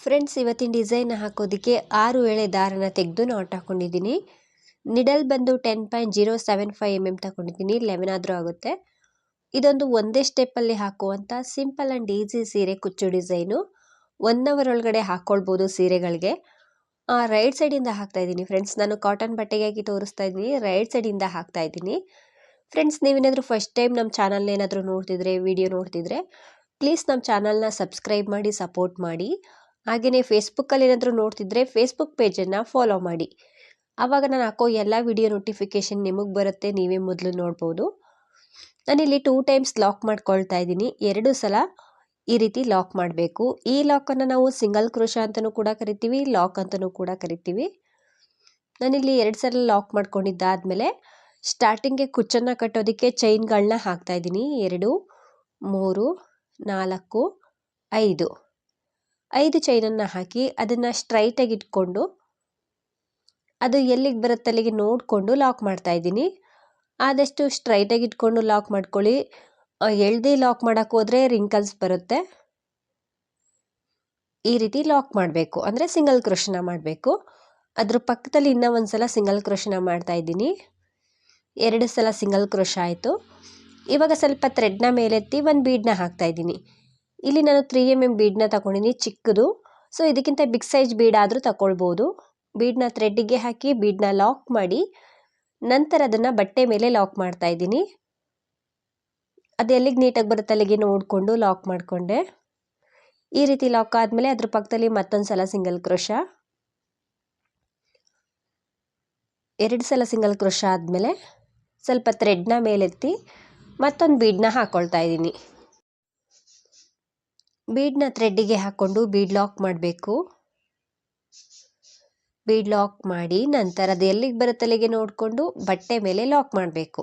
Friends, ಇವತ್ತಿನ design ಹಾಕೋದಕ್ಕೆ ಆರು ಎಳೆ ದಾರನ ತೆಗೆದು ನಾಟ್ ಹಾಕೊಂಡಿದ್ದೀನಿ. ನಿಡಲ್ ಬಂದು ten point zero seven five M M ತಗೊಂಡಿದ್ದೀನಿ ಲೆವೆನ್ ಆದರೂ ಆಗುತ್ತೆ. ಇದೊಂದು ಒಂದೇ ಸ್ಟೆಪ್ಪಲ್ಲಿ ಹಾಕುವಂಥ ಸಿಂಪಲ್ ಆ್ಯಂಡ್ ಈಸಿ ಸೀರೆ ಕುಚ್ಚು ಡಿಸೈನು. ಒನ್ ಅವರ್ ಒಳಗಡೆ ಹಾಕ್ಕೊಳ್ಬೋದು ಸೀರೆಗಳಿಗೆ ರೈಟ್ ಸೈಡಿಂದ ಹಾಕ್ತಾ ಇದ್ದೀನಿ ಫ್ರೆಂಡ್ಸ್. ನಾನು ಕಾಟನ್ ಬಟ್ಟೆಗೆ ಹಾಕಿ ತೋರಿಸ್ತಾ ಇದ್ದೀನಿ. ರೈಟ್ ಸೈಡಿಂದ ಹಾಕ್ತಾ ಇದ್ದೀನಿ. ಫ್ರೆಂಡ್ಸ್, ನೀವೇನಾದರೂ ಫಸ್ಟ್ ಟೈಮ್ ನಮ್ಮ ಚಾನಲ್ನ ಏನಾದರೂ ನೋಡ್ತಿದ್ರೆ ವಿಡಿಯೋ ನೋಡ್ತಿದ್ರೆ ಪ್ಲೀಸ್ ನಮ್ಮ ಚಾನಲ್ನ ಸಬ್ಸ್ಕ್ರೈಬ್ ಮಾಡಿ ಸಪೋರ್ಟ್ ಮಾಡಿ. ಹಾಗೆಯೇ ಫೇಸ್ಬುಕ್ಕಲ್ಲಿ ಏನಾದರೂ ನೋಡ್ತಿದ್ರೆ ಫೇಸ್ಬುಕ್ ಪೇಜನ್ನು ಫಾಲೋ ಮಾಡಿ. ಆವಾಗ ನಾನು ಹಾಕೋ ಎಲ್ಲ ವಿಡಿಯೋ ನೋಟಿಫಿಕೇಷನ್ ನಿಮಗೆ ಬರುತ್ತೆ, ನೀವೇ ಮೊದಲು ನೋಡ್ಬೋದು. ನಾನಿಲ್ಲಿ ಟೂ ಟೈಮ್ಸ್ ಲಾಕ್ ಮಾಡ್ಕೊಳ್ತಾ ಇದ್ದೀನಿ. ಎರಡು ಸಲ ಈ ರೀತಿ ಲಾಕ್ ಮಾಡಬೇಕು. ಈ ಲಾಕನ್ನು ನಾವು ಸಿಂಗಲ್ ಕ್ರೋಶ ಅಂತಲೂ ಕೂಡ ಕರಿತೀವಿ ಲಾಕ್ ಅಂತಲೂ ಕೂಡ ಕರಿತೀವಿ. ನಾನಿಲ್ಲಿ ಎರಡು ಸಲ ಲಾಕ್ ಮಾಡ್ಕೊಂಡಿದ್ದಾದಮೇಲೆ ಸ್ಟಾರ್ಟಿಂಗ್ಗೆ ಕುಚ್ಚನ್ನು ಕಟ್ಟೋದಕ್ಕೆ ಚೈನ್ಗಳನ್ನ ಹಾಕ್ತಾಯಿದ್ದೀನಿ ಎರಡು, ಮೂರು, ನಾಲ್ಕು, ಐದು. ಐದು ಚೈನನ್ನು ಹಾಕಿ ಅದನ್ನು ಸ್ಟ್ರೈಟಾಗಿ ಇಟ್ಕೊಂಡು ಅದು ಎಲ್ಲಿಗೆ ಬರುತ್ತೆ ಅಲ್ಲಿಗೆ ನೋಡಿಕೊಂಡು ಲಾಕ್ ಮಾಡ್ತಾ ಇದ್ದೀನಿ. ಆದಷ್ಟು ಸ್ಟ್ರೈಟಾಗಿ ಇಟ್ಕೊಂಡು ಲಾಕ್ ಮಾಡ್ಕೊಳ್ಳಿ. ಎಳ್ದು ಲಾಕ್ ಮಾಡೋಕ್ಕೆ ಹೋದರೆ ರಿಂಕಲ್ಸ್ ಬರುತ್ತೆ. ಈ ರೀತಿ ಲಾಕ್ ಮಾಡಬೇಕು. ಅಂದರೆ ಸಿಂಗಲ್ ಕ್ರೋಶನ ಮಾಡಬೇಕು. ಅದ್ರ ಪಕ್ಕದಲ್ಲಿ ಇನ್ನೂ ಒಂದು ಸಲ ಸಿಂಗಲ್ ಕ್ರೋಶನ ಮಾಡ್ತಾ ಇದ್ದೀನಿ. ಎರಡು ಸಲ ಸಿಂಗಲ್ ಕ್ರೋಶ ಆಯಿತು. ಇವಾಗ ಸ್ವಲ್ಪ ಥ್ರೆಡ್ನ ಮೇಲೆತ್ತಿ ಒಂದು ಬೀಡನ್ನ ಹಾಕ್ತಾ ಇದ್ದೀನಿ. ಇಲ್ಲಿ ನಾನು ತ್ರೀ ಎಂ ಎಂ ಬೀಡ್ನ ತಗೊಂಡಿನಿ, ಚಿಕ್ಕದು. ಸೊ ಇದಕ್ಕಿಂತ ಬಿಗ್ ಸೈಜ್ ಬೀಡ್ ಆದರೂ ತಗೊಳ್ಬೋದು. ಬೀಡ್ನ ಥ್ರೆಡ್ಡಿಗೆ ಹಾಕಿ ಬೀಡ್ನ ಲಾಕ್ ಮಾಡಿ, ನಂತರ ಅದನ್ನು ಬಟ್ಟೆ ಮೇಲೆ ಲಾಕ್ ಮಾಡ್ತಾ ಇದ್ದೀನಿ. ಅದು ಎಲ್ಲಿಗೆ ನೀಟಾಗಿ ಬರುತ್ತೆ ಅಲ್ಲಿಗೆ ನೋಡಿಕೊಂಡು ಲಾಕ್ ಮಾಡಿಕೊಂಡೆ. ಈ ರೀತಿ ಲಾಕ್ ಆದಮೇಲೆ ಅದ್ರ ಪಕ್ಕದಲ್ಲಿ ಮತ್ತೊಂದು ಸಲ ಸಿಂಗಲ್ ಕ್ರೋಶ ಎರಡು ಸಲ ಸಿಂಗಲ್ ಕ್ರೋಶ ಆದಮೇಲೆ ಸ್ವಲ್ಪ ಥ್ರೆಡ್ನ ಮೇಲೆತ್ತಿ ಮತ್ತೊಂದು ಬೀಡ್ನ ಹಾಕ್ಕೊಳ್ತಾ ಇದ್ದೀನಿ. ಬೀಡನ್ನ ಥ್ರೆಡ್ಡಿಗೆ ಹಾಕ್ಕೊಂಡು ಬೀಡ್ ಲಾಕ್ ಮಾಡಬೇಕು. ಬೀಡ್ ಲಾಕ್ ಮಾಡಿ ನಂತರ ಅದು ಎಲ್ಲಿಗೆ ಬರುತ್ತಲ್ಲಿಗೆ ನೋಡಿಕೊಂಡು ಬಟ್ಟೆ ಮೇಲೆ ಲಾಕ್ ಮಾಡಬೇಕು.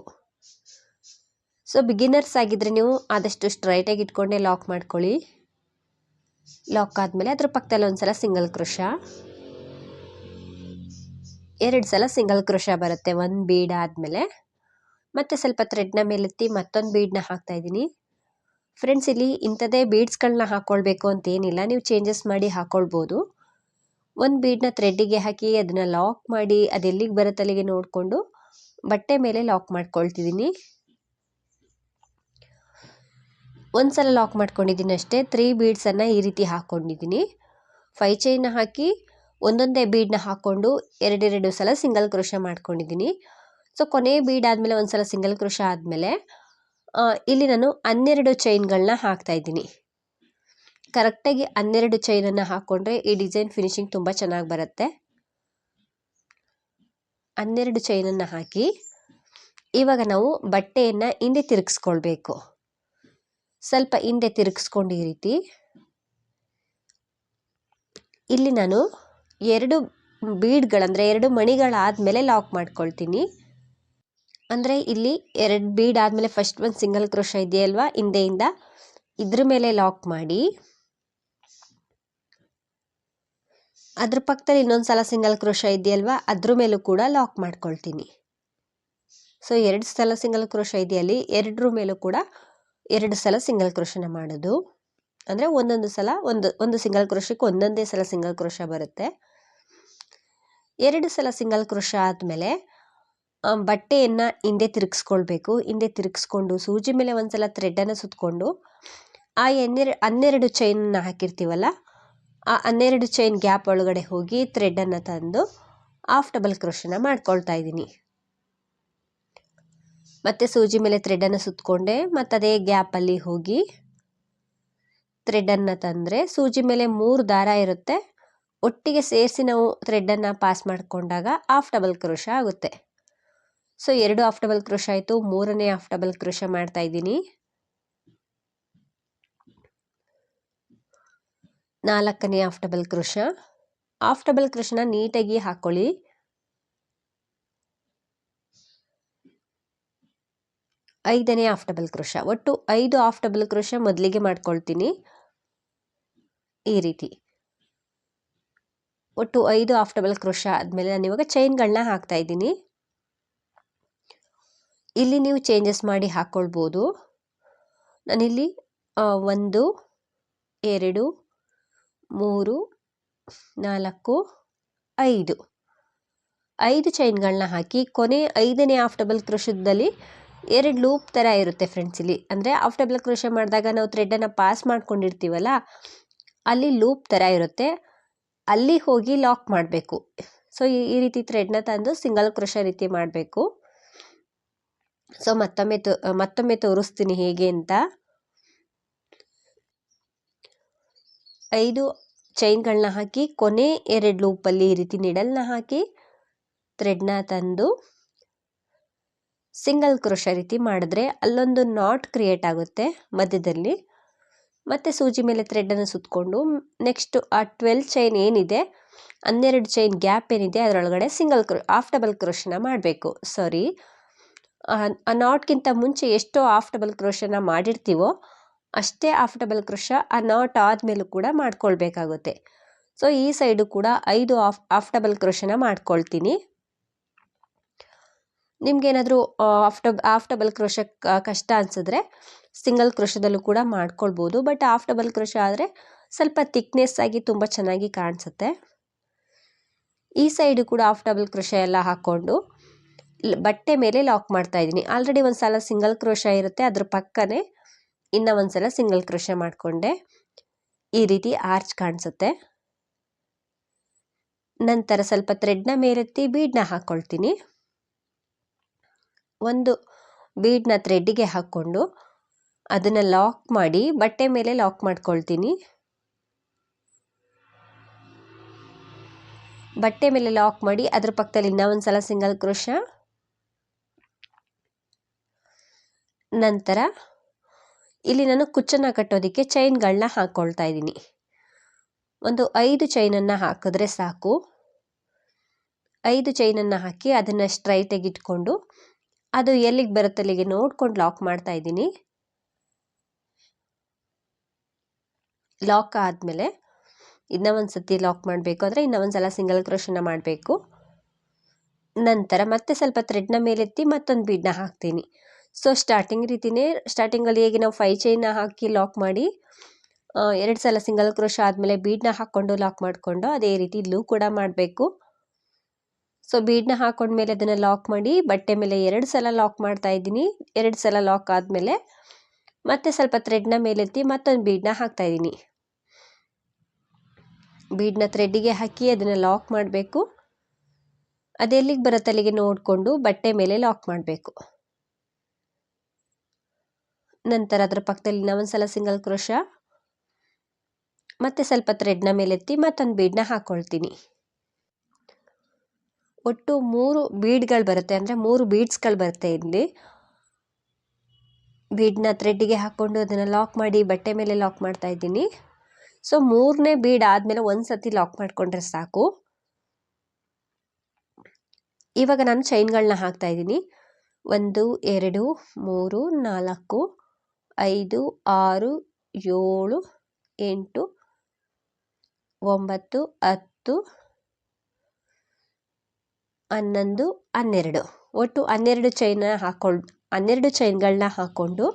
ಸೊ ಬಿಗಿನರ್ಸ್ ಆಗಿದ್ದರೆ ನೀವು ಆದಷ್ಟು ಸ್ಟ್ರೈಟಾಗಿ ಇಟ್ಕೊಂಡೇ ಲಾಕ್ ಮಾಡ್ಕೊಳ್ಳಿ. ಲಾಕ್ ಆದಮೇಲೆ ಅದ್ರ ಪಕ್ಕದಲ್ಲಿ ಒಂದು ಸಲ ಸಿಂಗಲ್ ಕ್ರೋಶ. ಎರಡು ಸಲ ಸಿಂಗಲ್ ಕ್ರೋಶ ಬರುತ್ತೆ, ಒಂದು ಬೀಡ್ ಆದಮೇಲೆ. ಮತ್ತೆ ಸ್ವಲ್ಪ ಥ್ರೆಡ್ನ ಮೇಲೆತ್ತಿ ಮತ್ತೊಂದು ಬೀಡನ್ನ ಹಾಕ್ತಾ ಇದ್ದೀನಿ. ಫ್ರೆಂಡ್ಸ್ ಇಲ್ಲಿ ಇಂಥದ್ದೇ ಬೀಡ್ಸ್ಗಳನ್ನ ಹಾಕ್ಕೊಳ್ಬೇಕು ಅಂತ ಏನಿಲ್ಲ. ನೀವು ಚೇಂಜಸ್ ಮಾಡಿ ಹಾಕ್ಕೊಳ್ಬೋದು ಒಂದು ಬೀಡ್ನ ಥ್ರೆಡ್ಡಿಗೆ ಹಾಕಿ ಅದನ್ನು ಲಾಕ್ ಮಾಡಿ ಅದೆಲ್ಲಿಗೆ ಬರುತ್ತೆ ಅಲ್ಲಿಗೆ ನೋಡಿಕೊಂಡು ಬಟ್ಟೆ ಮೇಲೆ ಲಾಕ್ ಮಾಡ್ಕೊಳ್ತಿದ್ದೀನಿ. ಒಂದು ಸಲ ಲಾಕ್ ಮಾಡ್ಕೊಂಡಿದ್ದೀನಿ ಅಷ್ಟೇ. ತ್ರೀ ಬೀಡ್ಸನ್ನು ಈ ರೀತಿ ಹಾಕ್ಕೊಂಡಿದ್ದೀನಿ ಫೈ ಚೈನ್ನ ಹಾಕಿ ಒಂದೊಂದೇ ಬೀಡನ್ನ ಹಾಕ್ಕೊಂಡು ಎರಡೆರಡು ಸಲ ಸಿಂಗಲ್ ಕ್ರೋಶ ಮಾಡ್ಕೊಂಡಿದ್ದೀನಿ. ಸೊ ಕೊನೆ ಬೀಡ್ ಆದಮೇಲೆ ಒಂದು ಸಲ ಸಿಂಗಲ್ ಕ್ರೋಶ ಆದಮೇಲೆ ಇಲ್ಲಿ ನಾನು ಹನ್ನೆರಡು ಚೈನ್ಗಳನ್ನ ಹಾಕ್ತಾ ಇದ್ದೀನಿ. ಕರೆಕ್ಟಾಗಿ ಹನ್ನೆರಡು ಚೈನನ್ನು ಹಾಕ್ಕೊಂಡ್ರೆ ಈ ಡಿಸೈನ್ ಫಿನಿಶಿಂಗ್ ತುಂಬ ಚೆನ್ನಾಗಿ ಬರುತ್ತೆ. ಹನ್ನೆರಡು ಚೈನನ್ನು ಹಾಕಿ, ಇವಾಗ ನಾವು ಬಟ್ಟೆಯನ್ನು ಹಿಂದೆ ತಿರುಗಿಸ್ಕೊಳ್ಬೇಕು. ಸ್ವಲ್ಪ ಹಿಂದೆ ತಿರುಗಿಸ್ಕೊಂಡು ಈ ರೀತಿ. ಇಲ್ಲಿ ನಾನು ಎರಡು ಬೀಡ್ಗಳಂದರೆ ಎರಡು ಮಣಿಗಳಾದಮೇಲೆ ಲಾಕ್ ಮಾಡ್ಕೊಳ್ತೀನಿ. ಅಂದರೆ ಇಲ್ಲಿ ಎರಡು ಬೀಡ್ ಆದಮೇಲೆ ಫಸ್ಟ್ ಒಂದು ಸಿಂಗಲ್ ಕ್ರೋಶ ಇದೆಯಲ್ವಾ ಹಿಂದೆಯಿಂದ ಇದ್ರ ಮೇಲೆ ಲಾಕ್ ಮಾಡಿ. ಅದ್ರ ಪಕ್ಕದಲ್ಲಿ ಇನ್ನೊಂದು ಸಲ ಸಿಂಗಲ್ ಕ್ರೋಶ ಇದೆಯಲ್ವಾ ಅದ್ರ ಮೇಲೂ ಕೂಡ ಲಾಕ್ ಮಾಡ್ಕೊಳ್ತೀನಿ. ಸೊ ಎರಡು ಸಲ ಸಿಂಗಲ್ ಕ್ರೋಶ ಇದೆಯಲ್ಲಿ ಎರಡರ ಮೇಲೂ ಕೂಡ ಎರಡು ಸಲ ಸಿಂಗಲ್ ಕ್ರೋಶನ ಮಾಡೋದು. ಅಂದರೆ ಒಂದೊಂದು ಸಲ ಒಂದು ಒಂದು ಸಿಂಗಲ್ ಕ್ರೋಶಕ್ಕೆ ಒಂದೊಂದೇ ಸಲ ಸಿಂಗಲ್ ಕ್ರೋಶ ಬರುತ್ತೆ. ಎರಡು ಸಲ ಸಿಂಗಲ್ ಕ್ರೋಶ ಆದಮೇಲೆ ಬಟ್ಟೆಯನ್ನು ಹಿಂದೆ ತಿರುಗಿಸ್ಕೊಳ್ಬೇಕು. ಹಿಂದೆ ತಿರುಗಿಸ್ಕೊಂಡು ಸೂಜಿ ಮೇಲೆ ಒಂದು ಸಲ ಥ್ರೆಡ್ಡನ್ನು ಸುತ್ತಕೊಂಡು ಆ ಎನ್ನೆರ, ಹನ್ನೆರಡು ಚೈನನ್ನು ಹಾಕಿರ್ತೀವಲ್ಲ, ಆ ಹನ್ನೆರಡು ಚೈನ್ ಗ್ಯಾಪ್ ಒಳಗಡೆ ಹೋಗಿ ಥ್ರೆಡ್ಡನ್ನು ತಂದು ಆಫ್ ಡಬಲ್ ಕ್ರೋಶನ ಮಾಡ್ಕೊಳ್ತಾ ಇದ್ದೀನಿ. ಮತ್ತೆ ಸೂಜಿ ಮೇಲೆ ಥ್ರೆಡ್ಡನ್ನು ಸುತ್ತಕೊಂಡೆ ಮತ್ತು ಅದೇ ಗ್ಯಾಪಲ್ಲಿ ಹೋಗಿ ಥ್ರೆಡ್ಡನ್ನು ತಂದರೆ ಸೂಜಿ ಮೇಲೆ ಮೂರು ದಾರ ಇರುತ್ತೆ. ಒಟ್ಟಿಗೆ ಸೇರಿಸಿ ನಾವು ಥ್ರೆಡ್ಡನ್ನು ಪಾಸ್ ಮಾಡಿಕೊಂಡಾಗ ಆಫ್ ಡಬಲ್ ಕ್ರೋಶ ಆಗುತ್ತೆ. ಸೊ ಎರಡು ಆಫ್ ಡಬಲ್ ಕ್ರೋಶ ಆಯಿತು. ಮೂರನೇ ಆಫ್ ಡಬಲ್ ಕ್ರೋಶ ಮಾಡ್ತಾ ಇದ್ದೀನಿ. ನಾಲ್ಕನೇ half double crochet half double ಕ್ರೋಶನ ನೀಟಾಗಿ ಹಾಕ್ಕೊಳ್ಳಿ ಐದನೇ ಹಾಫ್ ಡಬಲ್ ಕ್ರೋಶ ಒಟ್ಟು ಐದು ಆಫ್ ಡಬಲ್ ಕ್ರೋಶ ಮೊದಲಿಗೆ ಮಾಡ್ಕೊಳ್ತೀನಿ. ಈ ರೀತಿ. ಒಟ್ಟು ಐದು ಆಫ್ ಡಬಲ್ ಕ್ರೋಶ ಆದಮೇಲೆ ನಾನು ಇವಾಗ ಚೈನ್ಗಳನ್ನ ಹಾಕ್ತಾ ಇದ್ದೀನಿ. ಇಲ್ಲಿ ನೀವು ಚೇಂಜಸ್ ಮಾಡಿ ಹಾಕ್ಕೊಳ್ಬೋದು ನಾನಿಲ್ಲಿ ಒಂದು, ಎರಡು, ಮೂರು, ನಾಲ್ಕು, ಐದು. ಐದು ಚೈನ್ಗಳನ್ನ ಹಾಕಿ ಕೊನೆ ಐದನೇ ಆಫ್ ಡಬಲ್ ಕ್ರೋಶದಲ್ಲಿ ಎರಡು ಲೂಪ್ ಥರ ಇರುತ್ತೆ ಫ್ರೆಂಡ್ಸ್ ಇಲ್ಲಿ. ಅಂದರೆ ಆಫ್ ಡಬಲ್ ಕ್ರೋಶ ಮಾಡಿದಾಗ ನಾವು ಥ್ರೆಡನ್ನು ಪಾಸ್ ಮಾಡ್ಕೊಂಡಿರ್ತೀವಲ್ಲ, ಅಲ್ಲಿ ಲೂಪ್ ಥರ ಇರುತ್ತೆ. ಅಲ್ಲಿ ಹೋಗಿ ಲಾಕ್ ಮಾಡಬೇಕು. ಸೊ ಈ ರೀತಿ ಥ್ರೆಡ್ನ ತಂದು ಸಿಂಗಲ್ ಕ್ರೋಶ ರೀತಿ ಮಾಡಬೇಕು. ಸೊ ಮತ್ತೊಮ್ಮೆ ತೋ ಮತ್ತೊಮ್ಮೆ ತೋರಿಸ್ತೀನಿ ಹೇಗೆ ಅಂತ. ಐದು ಚೈನ್ಗಳನ್ನ ಹಾಕಿ, ಕೊನೆ ಎರಡು ಲೂಪಲ್ಲಿ ಈ ರೀತಿ ನಿಡಲ್ನ ಹಾಕಿ, ಥ್ರೆಡ್ನ ತಂದು, ಸಿಂಗಲ್ ಕ್ರೋಶ ರೀತಿ ಮಾಡಿದ್ರೆ ಅಲ್ಲೊಂದು ನಾಟ್ ಕ್ರಿಯೇಟ್ ಆಗುತ್ತೆ ಮಧ್ಯದಲ್ಲಿ. ಮತ್ತು ಸೂಜಿ ಮೇಲೆ ಥ್ರೆಡನ್ನು ಸುತ್ತಕೊಂಡು ನೆಕ್ಸ್ಟ್ ಆ ಟ್ವೆಲ್ ಚೈನ್ ಏನಿದೆ, ಹನ್ನೆರಡು ಚೈನ್ ಗ್ಯಾಪ್ ಏನಿದೆ, ಅದರೊಳಗಡೆ ಸಿಂಗಲ್ ಕ್ರೋ, ಆಫ್ ಡಬಲ್ ಕ್ರೋಶನ ಮಾಡಬೇಕು. ಸಾರಿ. ಆ ನಾಟ್ಗಿಂತ ಮುಂಚೆ ಎಷ್ಟು ಆಫ್ ಡಬಲ್ ಕ್ರೋಶನ ಮಾಡಿರ್ತೀವೋ ಅಷ್ಟೇ ಆಫ್ ಡಬಲ್ ಕ್ರೋಶ ಆ ನಾಟ್ ಆದಮೇಲೂ ಕೂಡ ಮಾಡ್ಕೊಳ್ಬೇಕಾಗುತ್ತೆ. ಸೊ ಈ ಸೈಡು ಕೂಡ ಐದು ಆಫ್ ಆಫ್ ಡಬಲ್ ಕ್ರೋಶನ ಮಾಡ್ಕೊಳ್ತೀನಿ. ನಿಮ್ಗೇನಾದರೂ half dub half double crochet ಕಷ್ಟ ಅನಿಸಿದ್ರೆ ಸಿಂಗಲ್ ಕ್ರೋಶದಲ್ಲೂ ಕೂಡ ಮಾಡ್ಕೊಳ್ಬೋದು. ಬಟ್ ಆಫ್ ಡಬಲ್ ಕ್ರೋಶ ಆದರೆ ಸ್ವಲ್ಪ ತಿಕ್ನೆಸ್ ಆಗಿ ತುಂಬ ಚೆನ್ನಾಗಿ ಕಾಣಿಸುತ್ತೆ. ಈ ಸೈಡು ಕೂಡ ಆಫ್ ಡಬಲ್ ಕ್ರೋಶ ಎಲ್ಲ ಹಾಕ್ಕೊಂಡು ಬಟ್ಟೆ ಮೇಲೆ ಲಾಕ್ ಮಾಡ್ತಾ ಇದ್ದೀನಿ. ಆಲ್ರೆಡಿ ಒಂದು ಸಲ ಸಿಂಗಲ್ ಕ್ರೋಶ ಇರುತ್ತೆ. ಅದ್ರ ಪಕ್ಕನೇ ಇನ್ನೂ ಒಂದು ಸಲ ಸಿಂಗಲ್ ಕ್ರೋಶ ಮಾಡಿಕೊಂಡೆ. ಈ ರೀತಿ ಆರ್ಚ್ ಕಾಣಿಸುತ್ತೆ. ನಂತರ ಸ್ವಲ್ಪ ಥ್ರೆಡ್ನ ಮೇಲೆತ್ತಿ ಬೀಡನ್ನ ಹಾಕ್ಕೊಳ್ತೀನಿ ಒಂದು ಬೀಡ್ನ ಥ್ರೆಡ್ಡಿಗೆ ಹಾಕ್ಕೊಂಡು ಅದನ್ನು ಲಾಕ್ ಮಾಡಿ ಬಟ್ಟೆ ಮೇಲೆ ಲಾಕ್ ಮಾಡ್ಕೊಳ್ತೀನಿ. ಬಟ್ಟೆ ಮೇಲೆ ಲಾಕ್ ಮಾಡಿ ಅದ್ರ ಪಕ್ಕದಲ್ಲಿ ಇನ್ನೂ ಒಂದು ಸಲ ಸಿಂಗಲ್ ಕ್ರೋಶ ನಂತರ ಇಲ್ಲಿ ನಾನು ಕುಚ್ಚನ್ನು ಕಟ್ಟೋದಕ್ಕೆ ಚೈನ್ಗಳನ್ನ ಹಾಕ್ಕೊಳ್ತಾ ಇದ್ದೀನಿ. ಒಂದು ಐದು ಚೈನನ್ನು ಹಾಕಿದ್ರೆ ಸಾಕು. ಐದು ಚೈನನ್ನು ಹಾಕಿ ಅದನ್ನು ಸ್ಟ್ರೈಟಾಗಿ ಇಟ್ಕೊಂಡು ಅದು ಎಲ್ಲಿಗೆ ಬರುತ್ತೆ ಅಲ್ಲಿಗೆ ನೋಡ್ಕೊಂಡು ಲಾಕ್ ಮಾಡ್ತಾ ಇದ್ದೀನಿ. ಲಾಕ್ ಆದಮೇಲೆ ಇನ್ನೂ ಒಂದು ಸತಿ ಲಾಕ್ ಮಾಡಬೇಕು ಅಂದರೆ ಇನ್ನೂ ಒಂದು ಸಲ ಸಿಂಗಲ್ ಕ್ರೋಶನ ಮಾಡಬೇಕು. ನಂತರ ಮತ್ತೆ ಸ್ವಲ್ಪ ಥ್ರೆಡ್ನ ಮೇಲೆತ್ತಿ ಮತ್ತೊಂದು ಬೀಡನ್ನ ಹಾಕ್ತೀನಿ. ಸೊ ಸ್ಟಾರ್ಟಿಂಗ್ ರೀತಿಯೇ ಸ್ಟಾರ್ಟಿಂಗಲ್ಲಿ ಹೇಗೆ ನಾವು ಫೈ ಚೈನ ಹಾಕಿ ಲಾಕ್ ಮಾಡಿ ಎರಡು ಸಲ ಸಿಂಗಲ್ ಕ್ರೋಶ ಆದಮೇಲೆ ಬೀಡನ್ನ ಹಾಕ್ಕೊಂಡು ಲಾಕ್ ಮಾಡಿಕೊಂಡು ಅದೇ ರೀತಿ ಇಲ್ಲೂ ಕೂಡ ಮಾಡಬೇಕು. ಸೊ ಬೀಡನ್ನ ಹಾಕೊಂಡ್ಮೇಲೆ ಅದನ್ನು ಲಾಕ್ ಮಾಡಿ, ಬಟ್ಟೆ ಮೇಲೆ ಎರಡು ಸಲ ಲಾಕ್ ಮಾಡ್ತಾ ಇದ್ದೀನಿ. ಎರಡು ಸಲ ಲಾಕ್ ಆದಮೇಲೆ ಮತ್ತೆ ಸ್ವಲ್ಪ ಥ್ರೆಡ್ನ ಮೇಲೆತ್ತಿ ಮತ್ತೊಂದು ಬೀಡನ್ನ ಹಾಕ್ತಾ ಇದ್ದೀನಿ. ಬೀಡನ್ನ ಥ್ರೆಡ್ಡಿಗೆ ಹಾಕಿ ಅದನ್ನು ಲಾಕ್ ಮಾಡಬೇಕು. ಅದೆಲ್ಲಿಗೆ ಬರುತ್ತೆ ಅಲ್ಲಿಗೆ ನೋಡಿಕೊಂಡು ಬಟ್ಟೆ ಮೇಲೆ ಲಾಕ್ ಮಾಡಬೇಕು. ನಂತರ ಅದರ ಪಕ್ಕದಲ್ಲಿ ನಾವೊಂದು ಸಲ ಸಿಂಗಲ್ ಕ್ರೋಶ ಮತ್ತೆ ಸ್ವಲ್ಪ ಥ್ರೆಡ್ನ ಮೇಲೆತ್ತಿ ಮತ್ತೊಂದು ಬೀಡನ್ನ ಹಾಕ್ಕೊಳ್ತೀನಿ ಒಟ್ಟು ಮೂರು ಬೀಡ್ಗಳು ಬರುತ್ತೆ. ಅಂದರೆ ಮೂರು ಬೀಡ್ಸ್ಗಳು ಬರುತ್ತೆ ಇಲ್ಲಿ. ಬೀಡ್ನ ಥ್ರೆಡ್ಡಿಗೆ ಹಾಕ್ಕೊಂಡು ಅದನ್ನು ಲಾಕ್ ಮಾಡಿ ಬಟ್ಟೆ ಮೇಲೆ ಲಾಕ್ ಮಾಡ್ತಾ ಇದ್ದೀನಿ. ಸೊ ಮೂರನೇ ಬೀಡ್ ಆದಮೇಲೆ ಒಂದು ಸತಿ ಲಾಕ್ ಮಾಡಿಕೊಂಡ್ರೆ ಸಾಕು. ಇವಾಗ ನಾನು ಚೈನ್ಗಳನ್ನ ಹಾಕ್ತಾ ಇದ್ದೀನಿ. ಒಂದು, ಎರಡು, ಮೂರು, ನಾಲ್ಕು ಐದು, ಆರು, ಏಳು, ಎಂಟು, ಒಂಬತ್ತು, ಹತ್ತು, ಹನ್ನೊಂದು, ಹನ್ನೆರಡು. ಒಟ್ಟು ಹನ್ನೆರಡು ಚೈನ ಹಾಕೊಂಡು, ಹನ್ನೆರಡು ಚೈನ್ಗಳನ್ನ ಹಾಕ್ಕೊಂಡು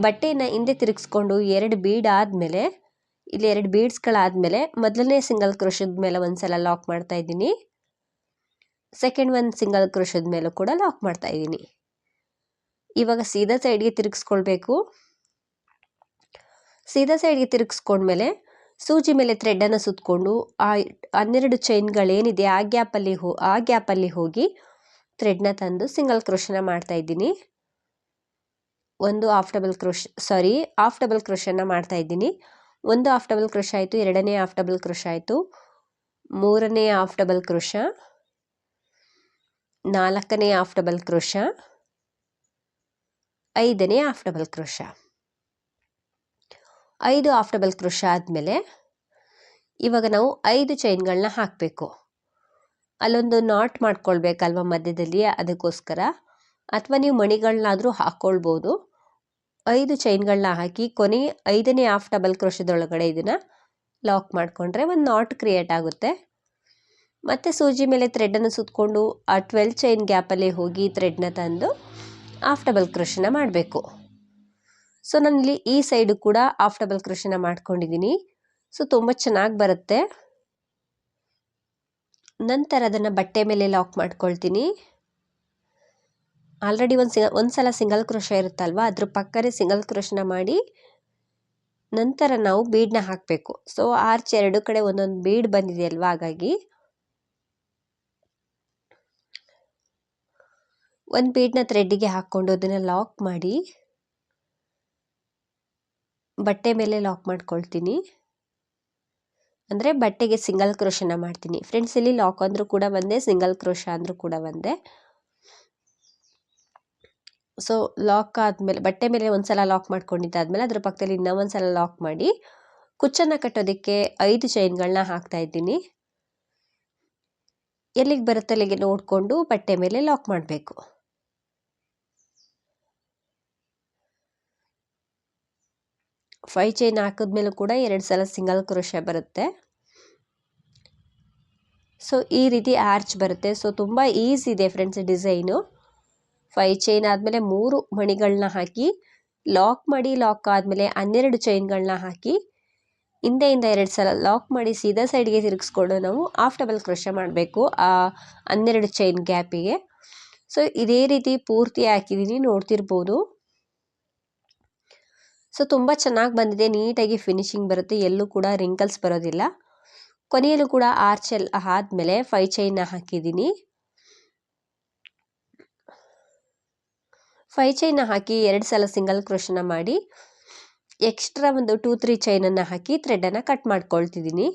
ಬಟ್ಟೆನ ಹಿಂದೆ ತಿರುಗಿಸ್ಕೊಂಡು ಎರಡು ಬೀಡ್ ಆದಮೇಲೆ, ಇಲ್ಲಿ ಎರಡು ಬೀಡ್ಸ್ಗಳಾದಮೇಲೆ ಮೊದಲನೇ ಸಿಂಗಲ್ ಕ್ರೋಶದ ಮೇಲೆ ಒಂದು ಸಲ ಲಾಕ್ ಮಾಡ್ತಾ ಇದ್ದೀನಿ. ಸೆಕೆಂಡ್ ಒಂದು ಸಿಂಗಲ್ ಕ್ರೋಶದ ಮೇಲೂ ಕೂಡ ಲಾಕ್ ಮಾಡ್ತಾ ಇದ್ದೀನಿ. ಇವಾಗ ಸೀದಾ ಸೈಡ್ಗೆ ತಿರುಗಿಸ್ಕೊಳ್ಬೇಕು. ಸೀದಾ ಸೈಡ್ಗೆ ತಿರುಗಿಸ್ಕೊಂಡ್ಮೇಲೆ ಸೂಜಿ ಮೇಲೆ ಥ್ರೆಡ್ಡನ್ನು ಸುತ್ತಕೊಂಡು ಆ ಹನ್ನೆರಡು ಚೈನ್ಗಳೇನಿದೆ ಆ ಗ್ಯಾಪಲ್ಲಿ ಹೋ, ಆ ಗ್ಯಾಪಲ್ಲಿ ಹೋಗಿ ಥ್ರೆಡ್ನ ತಂದು ಸಿಂಗಲ್ ಕ್ರೋಶನ ಮಾಡ್ತಾ ಇದ್ದೀನಿ. ಒಂದು half double crochet sorry half double ಕ್ರೋಶನ ಮಾಡ್ತಾ ಇದ್ದೀನಿ. ಒಂದು ಆಫ್ ಡಬಲ್ ಕ್ರೋಶ ಆಯಿತು, ಎರಡನೇ ಆಫ್ ಡಬಲ್ ಕ್ರೋಶ ಆಯಿತು, ಮೂರನೇ ಆಫ್ ಡಬಲ್ ಕ್ರೋಶ ನಾಲ್ಕನೇ ಆಫ್ ಡಬಲ್ ಕ್ರೋಶ ಐದನೇ ಆಫ್ ಡಬಲ್ ಕ್ರೋಶ ಐದು ಆಫ್ ಡಬಲ್ ಕ್ರೋಶ ಆದಮೇಲೆ ಇವಾಗ ನಾವು ಐದು ಚೈನ್ಗಳನ್ನ ಹಾಕಬೇಕು. ಅಲ್ಲೊಂದು ನಾಟ್ ಮಾಡ್ಕೊಳ್ಬೇಕಲ್ವ ಮಧ್ಯದಲ್ಲಿ ಅದಕ್ಕೋಸ್ಕರ? ಅಥವಾ ನೀವು ಮಣಿಗಳನ್ನಾದರೂ ಹಾಕ್ಕೊಳ್ಬೋದು ಐದು ಚೈನ್ಗಳನ್ನ ಹಾಕಿ ಕೊನೆ ಐದನೇ ಆಫ್ ಡಬಲ್ ಕ್ರೋಶದೊಳಗಡೆ ಇದನ್ನು ಲಾಕ್ ಮಾಡಿಕೊಂಡ್ರೆ ಒಂದು ನಾಟ್ ಕ್ರಿಯೇಟ್ ಆಗುತ್ತೆ. ಮತ್ತು ಸೂಜಿ ಮೇಲೆ ಥ್ರೆಡನ್ನು ಸುತ್ತಕೊಂಡು ಆ ಟ್ವೆಲ್ ಚೈನ್ ಗ್ಯಾಪಲ್ಲೇ ಹೋಗಿ ಥ್ರೆಡ್ನ ತಂದು ಆಫ್ ಡಬಲ್ ಕ್ರೋಶನ ಮಾಡಬೇಕು. ಸೊ ನಾನಿಲ್ಲಿ ಈ ಸೈಡು ಕೂಡ ಆಫ್ ಡಬಲ್ ಕ್ರೋಶನ ಮಾಡ್ಕೊಂಡಿದ್ದೀನಿ ಸೊ ತುಂಬ ಚೆನ್ನಾಗಿ ಬರುತ್ತೆ. ನಂತರ ಅದನ್ನು ಬಟ್ಟೆ ಮೇಲೆ ಲಾಕ್ ಮಾಡ್ಕೊಳ್ತೀನಿ. ಆಲ್ರೆಡಿ ಒಂದು ಸಿಂಗ ಒಂದು ಸಲ ಸಿಂಗಲ್ ಕ್ರೋಶ ಇರುತ್ತಲ್ವ? ಅದ್ರ ಪಕ್ಕನೇ ಸಿಂಗಲ್ ಕ್ರೋಶನ ಮಾಡಿ ನಂತರ ನಾವು ಬೀಡನ್ನ ಹಾಕಬೇಕು. ಸೊ ಆರ್ಚ್ ಎರಡು ಕಡೆ ಒಂದೊಂದು ಬೀಡ್ ಬಂದಿದೆ ಅಲ್ವಾ ಹಾಗಾಗಿ ಒಂದು ಬೀಡನ್ನ ಥ್ರೆಡ್ಡಿಗೆ ಹಾಕ್ಕೊಂಡು ಅದನ್ನು ಲಾಕ್ ಮಾಡಿ, ಬಟ್ಟೆ ಮೇಲೆ ಲಾಕ್ ಮಾಡ್ಕೊಳ್ತೀನಿ. ಅಂದರೆ ಬಟ್ಟೆಗೆ ಸಿಂಗಲ್ ಕ್ರೋಶನ ಮಾಡ್ತೀನಿ. ಫ್ರೆಂಡ್ಸ್ ಇಲ್ಲಿ ಲಾಕ್ ಅಂದರೂ ಕೂಡ ಒಂದೇ ಸಿಂಗಲ್ ಕ್ರೋಶ ಅಂದರೂ ಕೂಡ ಒಂದೇ. ಸೊ ಲಾಕ್ ಆದಮೇಲೆ, ಬಟ್ಟೆ ಮೇಲೆ ಒಂದು ಸಲ ಲಾಕ್ ಮಾಡ್ಕೊಂಡಿದ್ದಾದಮೇಲೆ ಅದ್ರ ಪಕ್ಕದಲ್ಲಿ ಇನ್ನೂ ಒಂದು ಸಲ ಲಾಕ್ ಮಾಡಿ, ಕುಚ್ಚನ್ನು ಕಟ್ಟೋದಕ್ಕೆ ಐದು ಚೈನ್ಗಳನ್ನ ಹಾಕ್ತಾ ಇದ್ದೀನಿ. ಎಲ್ಲಿಗೆ ಬರುತ್ತೆ ಅಲ್ಲಿಗೆ ನೋಡಿಕೊಂಡು ಬಟ್ಟೆ ಮೇಲೆ ಲಾಕ್ ಮಾಡಬೇಕು. ಫೈ ಚೈನ್ ಹಾಕಿದ್ಮೇಲೂ ಕೂಡ ಎರಡು ಸಲ ಸಿಂಗಲ್ ಕ್ರೋಶೆ ಬರುತ್ತೆ. ಸೊ ಈ ರೀತಿ ಆರ್ಚ್ ಬರುತ್ತೆ. ಸೊ ತುಂಬ ಈಸಿ ಇದೆ ಫ್ರೆಂಡ್ಸ್ ಡಿಸೈನು ಫೈ ಚೈನ್ ಆದಮೇಲೆ ಮೂರು ಮಣಿಗಳನ್ನ ಹಾಕಿ ಲಾಕ್ ಮಾಡಿ ಲಾಕ್ ಆದಮೇಲೆ ಹನ್ನೆರಡು ಚೈನ್ಗಳನ್ನ ಹಾಕಿ, ಹಿಂದೆಯಿಂದ ಎರಡು ಸಲ ಲಾಕ್ ಮಾಡಿ ಸೀದಾ ಸೈಡ್ಗೆ ತಿರುಗಿಸ್ಕೊಂಡು ನಾವು ಆಫ್ ಡಬಲ್ ಕ್ರೋಶ ಮಾಡಬೇಕು, ಆ ಹನ್ನೆರಡು ಚೈನ್ ಗ್ಯಾಪಿಗೆ ಸೊ ಇದೇ ರೀತಿ ಪೂರ್ತಿ ಹಾಕಿದ್ದೀನಿ ನೋಡ್ತಿರ್ಬೋದು. ಸೊ, ತುಂಬ ಚೆನ್ನಾಗಿ ಬಂದಿದೆ. ನೀಟಾಗಿ ಫಿನಿಶಿಂಗ್ ಬರುತ್ತೆ. ಎಲ್ಲೂ ಕೂಡ ರಿಂಕಲ್ಸ್ ಬರೋದಿಲ್ಲ. ಕೊನೆಯಲ್ಲೂ ಕೂಡ ಆರ್ಚೆಲ್ ಆದಮೇಲೆ ಫೈ ಚೈನ್ನ ಹಾಕಿದ್ದೀನಿ. ಫೈ ಚೈನ್ನ ಹಾಕಿ ಎರಡು ಸಲ ಸಿಂಗಲ್ ಕ್ರೋಶನ ಮಾಡಿ, ಎಕ್ಸ್ಟ್ರಾ ಒಂದು ಟೂ ತ್ರೀ ಚೈನನ್ನು ಹಾಕಿ ಥ್ರೆಡನ್ನು ಕಟ್ ಮಾಡ್ಕೊಳ್ತಿದ್ದೀನಿ.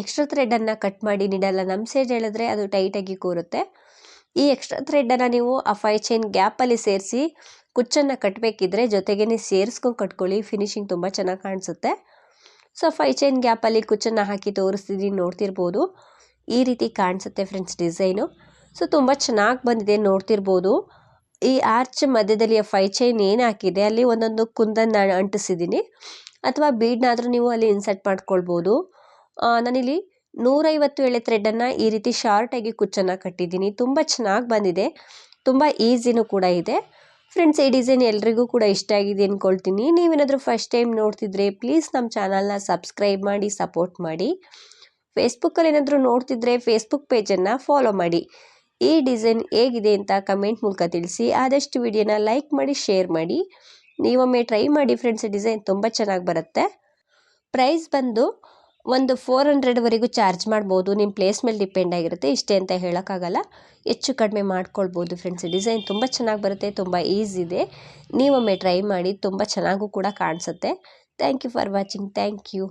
ಎಕ್ಸ್ಟ್ರಾ ಥ್ರೆಡನ್ನು ಕಟ್ ಮಾಡಿ ನೀಡಲ್ಲ. ನಮ್ಮ ಸೈಡ್ ಹೇಳಿದ್ರೆ ಅದು ಟೈಟಾಗಿ ಕೂರುತ್ತೆ. ಈ ಎಕ್ಸ್ಟ್ರಾ ಥ್ರೆಡ್ಡನ್ನು ನೀವು ಆ ಫೈ ಚೈನ್ ಗ್ಯಾಪಲ್ಲಿ ಸೇರಿಸಿ ಕುಚ್ಚನ್ನು ಕಟ್ಟಬೇಕಿದ್ರೆ ಜೊತೆಗೇ ಸೇರಿಸ್ಕೊಂಡು ಕಟ್ಕೊಳ್ಳಿ. ಫಿನಿಶಿಂಗ್ ತುಂಬ ಚೆನ್ನಾಗಿ ಕಾಣಿಸುತ್ತೆ. ಸೊ ಫೈ ಚೈನ್ ಗ್ಯಾಪಲ್ಲಿ ಕುಚ್ಚನ್ನು ಹಾಕಿ ತೋರಿಸ್ತಿದ್ದೀನಿ ನೋಡ್ತಿರ್ಬೋದು. ಈ ರೀತಿ ಕಾಣಿಸುತ್ತೆ ಫ್ರೆಂಡ್ಸ್ ಡಿಸೈನು ಸೊ ತುಂಬ ಚೆನ್ನಾಗಿ ಬಂದಿದೆ, ನೋಡ್ತಿರ್ಬೋದು. ಈ ಆರ್ಚ್ ಮಧ್ಯದಲ್ಲಿ ಫೈ ಚೈನ್ ಏನು ಹಾಕಿದೆ, ಅಲ್ಲಿ ಒಂದೊಂದು ಕುಂದನ್ನು ಅಂಟಿಸಿದ್ದೀನಿ ಅಥವಾ ಬೀಡ್ನಾದರೂ ನೀವು ಅಲ್ಲಿ ಇನ್ಸರ್ಟ್ ಮಾಡ್ಕೊಳ್ಬೋದು. ನಾನಿಲ್ಲಿ ನೂರೈವತ್ತು ಎಳೆ ಥ್ರೆಡನ್ನು ಈ ರೀತಿ ಶಾರ್ಟಾಗಿ ಕುಚ್ಚನ್ನು ಕಟ್ಟಿದ್ದೀನಿ. ತುಂಬ ಚೆನ್ನಾಗಿ ಬಂದಿದೆ. ತುಂಬ ಈಸಿನೂ ಕೂಡ ಇದೆ. ಫ್ರೆಂಡ್ಸ್ ಈ ಡಿಸೈನ್ ಎಲ್ರಿಗೂ ಕೂಡ ಇಷ್ಟ ಆಗಿದೆ ಅಂದ್ಕೊಳ್ತೀನಿ ನೀವೇನಾದರೂ ಫಸ್ಟ್ ಟೈಮ್ ನೋಡ್ತಿದ್ರೆ ಪ್ಲೀಸ್ ನಮ್ಮ ಚಾನಲ್ನ ಸಬ್ಸ್ಕ್ರೈಬ್ ಮಾಡಿ ಸಪೋರ್ಟ್ ಮಾಡಿ. ಫೇಸ್ಬುಕ್ಕಲ್ಲಿ ಏನಾದರೂ ನೋಡ್ತಿದ್ರೆ ಫೇಸ್ಬುಕ್ ಪೇಜನ್ನು ಫಾಲೋ ಮಾಡಿ. ಈ ಡಿಸೈನ್ ಹೇಗಿದೆ ಅಂತ ಕಮೆಂಟ್ ಮೂಲಕ ತಿಳಿಸಿ. ಆದಷ್ಟು ವಿಡಿಯೋನ ಲೈಕ್ ಮಾಡಿ ಶೇರ್ ಮಾಡಿ. ನೀವೊಮ್ಮೆ ಟ್ರೈ ಮಾಡಿ ಫ್ರೆಂಡ್ಸ್ ಡಿಸೈನ್ ತುಂಬ ಚೆನ್ನಾಗಿ ಬರುತ್ತೆ. ಪ್ರೈಸ್ ಬಂದು ಒಂದು ಫೋರ್ ಹಂಡ್ರೆಡ್ವರೆಗೂ ಚಾರ್ಜ್ ಮಾಡ್ಬೋದು. ನಿಮ್ಮ ಪ್ಲೇಸ್ ಮೇಲೆ ಡಿಪೆಂಡ್ ಆಗಿರುತ್ತೆ. ಇಷ್ಟೇ ಅಂತ ಹೇಳೋಕ್ಕಾಗಲ್ಲ. ಹೆಚ್ಚು ಕಡಿಮೆ ಮಾಡ್ಕೊಳ್ಬೋದು ಫ್ರೆಂಡ್ಸ್ ಡಿಸೈನ್ ತುಂಬ ಚೆನ್ನಾಗಿ ಬರುತ್ತೆ, ತುಂಬ ಈಸಿ ಇದೆ. ನೀವೊಮ್ಮೆ ಟ್ರೈ ಮಾಡಿ ತುಂಬ ಚೆನ್ನಾಗೂ ಕೂಡ ಕಾಣಿಸುತ್ತೆ. Thank you for watching thank you